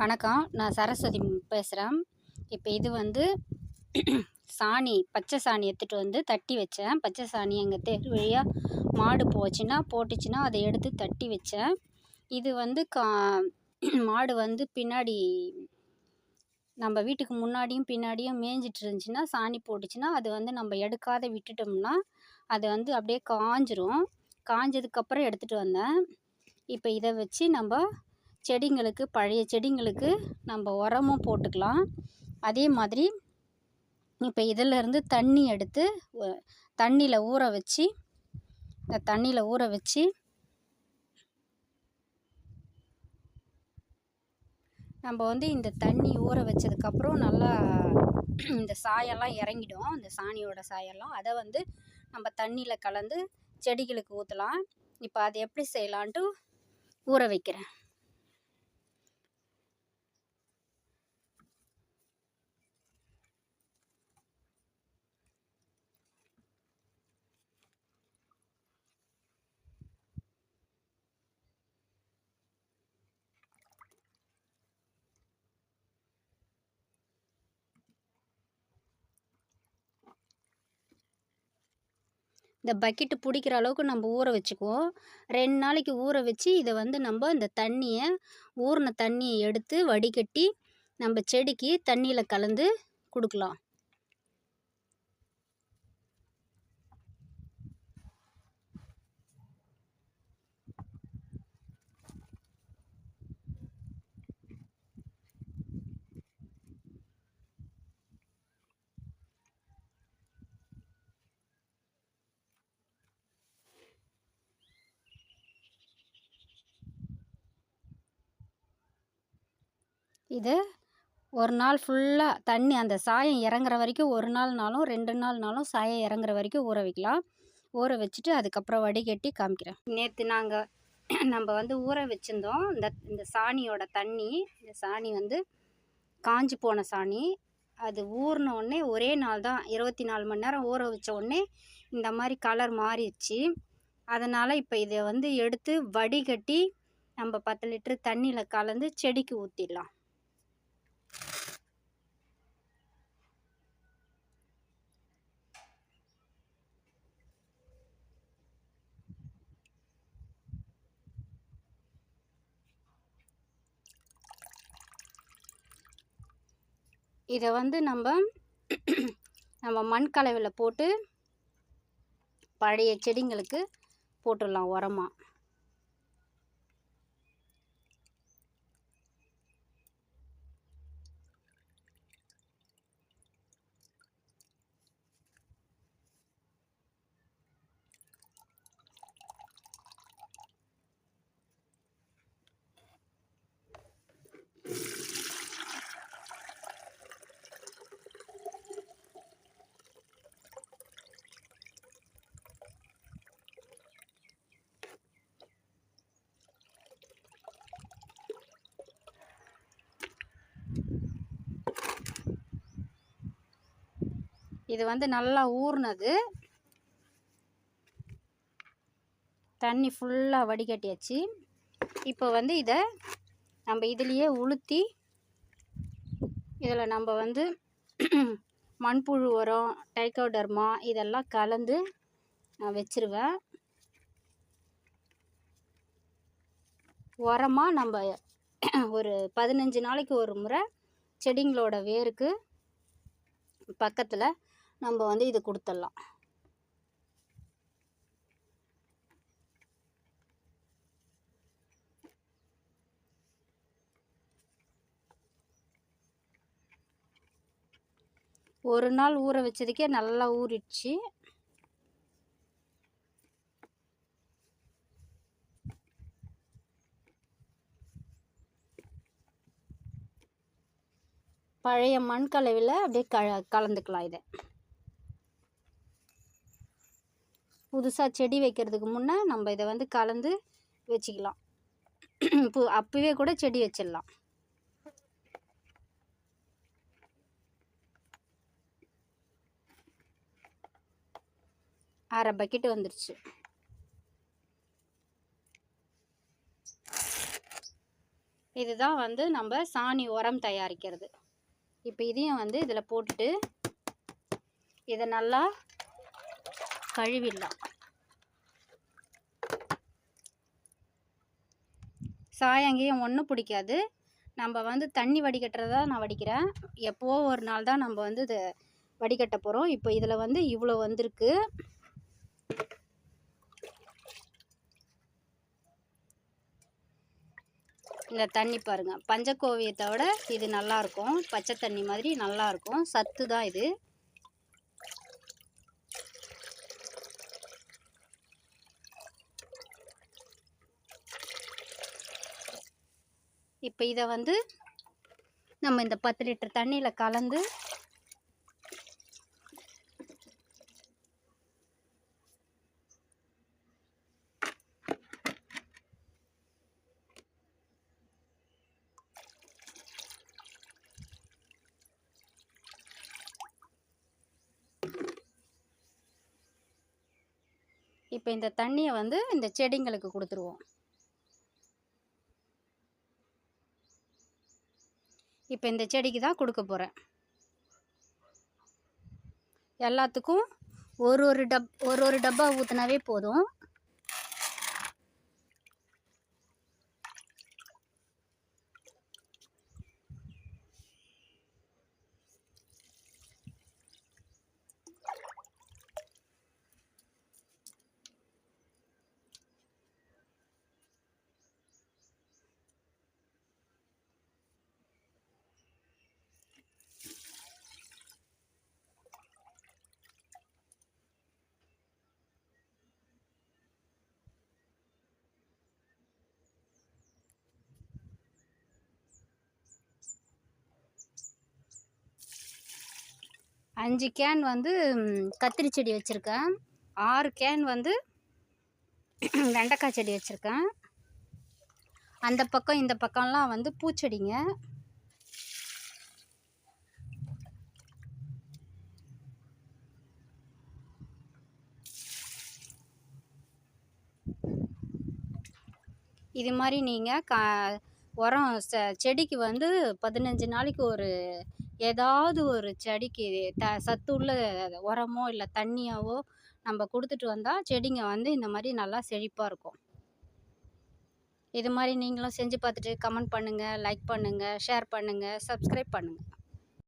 வணக்கம். நான் சரஸ்வதி பேசுகிறேன் இப்போ இது வந்து சாணி பச்சை சாணி எடுத்துகிட்டு வந்து தட்டி வச்சேன். பச்சை சாணி எங்கள் தெரு வழியாக மாடு போச்சுன்னா போட்டுச்சுன்னா அதை எடுத்து தட்டி வச்சேன். இது வந்து கா மாடு வந்து பின்னாடி நம்ம வீட்டுக்கு முன்னாடியும் பின்னாடியும் மேய்ஞ்சிட்டு இருந்துச்சுன்னா சாணி போட்டுச்சுன்னா அது வந்து நம்ம எடுக்காத விட்டுட்டோம்னா அது வந்து அப்படியே காஞ்சிரும். காஞ்சதுக்கப்புறம் எடுத்துகிட்டு வந்தேன். இப்போ இதை வச்சு நம்ம செடிங்களுக்கு பழைய செடிங்களுக்கு நம்ம உரமும் போட்டுக்கலாம். அதே மாதிரி இப்போ இதிலேருந்து தண்ணி எடுத்து தண்ணியில் ஊற வச்சு இந்த தண்ணியில் ஊற வச்சு நம்ம வந்து இந்த தண்ணி ஊற வச்சதுக்கப்புறம் நல்லா இந்த சாயெல்லாம் இறங்கிடும். இந்த சாணியோட சாயெல்லாம். அதை வந்து நம்ம தண்ணியில் கலந்து செடிகளுக்கு ஊற்றலாம் இப்போ அது எப்படி செய்யலான்ட்டு ஊற வைக்கிறேன். இந்த பக்கெட்டு பிடிக்கிற அளவுக்கு நம்ம ஊற வச்சுக்குவோம். ரெண்டு நாளைக்கு ஊற வச்சு இதை வந்து நம்ம இந்த தண்ணியை ஊறின தண்ணியை எடுத்து வடிகட்டி நம்ம செடிக்கு தண்ணியில் கலந்து கொடுக்கலாம். இது ஒரு நாள் ஃபுல்லாக தண்ணி அந்த சாயம் இறங்குற வரைக்கும் ஒரு நாள்னாலும் ரெண்டு நாள்னாலும் சாயம் இறங்குற வரைக்கும் ஊற வைக்கலாம். ஊற வச்சுட்டு அதுக்கப்புறம் வடிகட்டி காமிக்கிறேன். நேற்று நாங்கள் நம்ம வந்து ஊற வச்சுருந்தோம். இந்த இந்த சாணியோட தண்ணி இந்த சாணி வந்து காஞ்சி போன சாணி. அது ஊறின உடனே ஒரே நாள் தான். இருபத்தி நாலு மணி நேரம் ஊற வச்ச உடனே இந்த மாதிரி கலர் மாறிடுச்சு. அதனால் இப்போ இதை வந்து எடுத்து வடிகட்டி நம்ம பத்து லிட்டரு தண்ணியில் கலந்து செடிக்கு ஊற்றிடலாம் இதை வந்து நம்ம நம்ம மண் கலவையில் போட்டு பழைய செடிங்களுக்கு போட்டுடலாம் உரமாக இது வந்து நல்லா ஊறினது. தண்ணி ஃபுல்லாக வடிகட்டியாச்சு. இப்போ வந்து இதை நம்ம இதுலேயே உளுத்தி இதில் நம்ம வந்து மண்புழு உரம் டைக்கோடர்மா இதெல்லாம் கலந்து நான் வச்சுருவேன். உரமாக நம்ம ஒரு பதினஞ்சு நாளைக்கு ஒரு முறை செடிங்களோட வேருக்கு பக்கத்தில் நம்ம வந்து இது கொடுத்துடலாம். ஒரு நாள் ஊற வச்சதுக்கே நல்லா ஊறிடுச்சு. பழைய மண் கலவையில் அப்படியே க கலந்துக்கலாம் இதை. புதுசாக செடி வைக்கிறதுக்கு முன்னே நம்ம இதை வந்து கலந்து வச்சுக்கலாம். இப்போ அப்போவே கூட செடி வச்சிடலாம். அரை பக்கெட் வந்துருச்சு. இதுதான் வந்து நம்ம சாணி உரம் தயாரிக்கிறது. இப்போ இதையும் வந்து இதில் போட்டுட்டு இதை நல்லா கழுவிடலாம். சாயங்கையும் ஒன்றும் பிடிக்காது. நம்ம வந்து தண்ணி வடிகட்டுறதா நான் வடிக்கிறேன். எப்போவோ ஒரு நாள் தான் நம்ம வந்து இதை வடிகட்ட போகிறோம் இப்போ இதில் வந்து இவ்வளோ வந்திருக்கு. இந்த தண்ணி பாருங்கள் பஞ்சக்கோவியத்தை விட இது நல்லாயிருக்கும் பச்சை தண்ணி மாதிரி நல்லாயிருக்கும் சத்து தான் இது. இப்போ இதை வந்து நம்ம இந்த பத்து லிட்டர் தண்ணியில் கலந்து இப்போ இந்த தண்ணியை வந்து இந்த செடிங்களுக்கு கொடுத்துருவோம். இப்போ இந்த செடிக்கு தான் கொடுக்க போகிறேன் எல்லாத்துக்கும் ஒரு ஒரு டப் ஒரு ஒரு டப்பா ஊற்றினாவே போதும். அஞ்சு கேன் வந்து கத்திரி செடி வச்சுருக்கேன். ஆறு கேன் வந்து வெண்டைக்காய் செடி வச்சுருக்கேன். அந்த பக்கம் இந்த பக்கம்லாம் வந்து பூச்செடிங்க. இது மாதிரி நீங்கள் கா உரம் செடிக்கு வந்து பதினஞ்சு நாளைக்கு ஒரு ஏதாவது ஒரு செடிக்கு த சத்துள்ள உரமோ இல்லை தண்ணியாவோ நம்ம கொடுத்துட்டு வந்தால் செடிங்க வந்து இந்த மாதிரி நல்லா செழிப்பாக இருக்கும். இது மாதிரி நீங்களும் செஞ்சு பார்த்துட்டு கமெண்ட் பண்ணுங்கள் லைக் பண்ணுங்கள் ஷேர் பண்ணுங்கள் சப்ஸ்கிரைப் பண்ணுங்கள்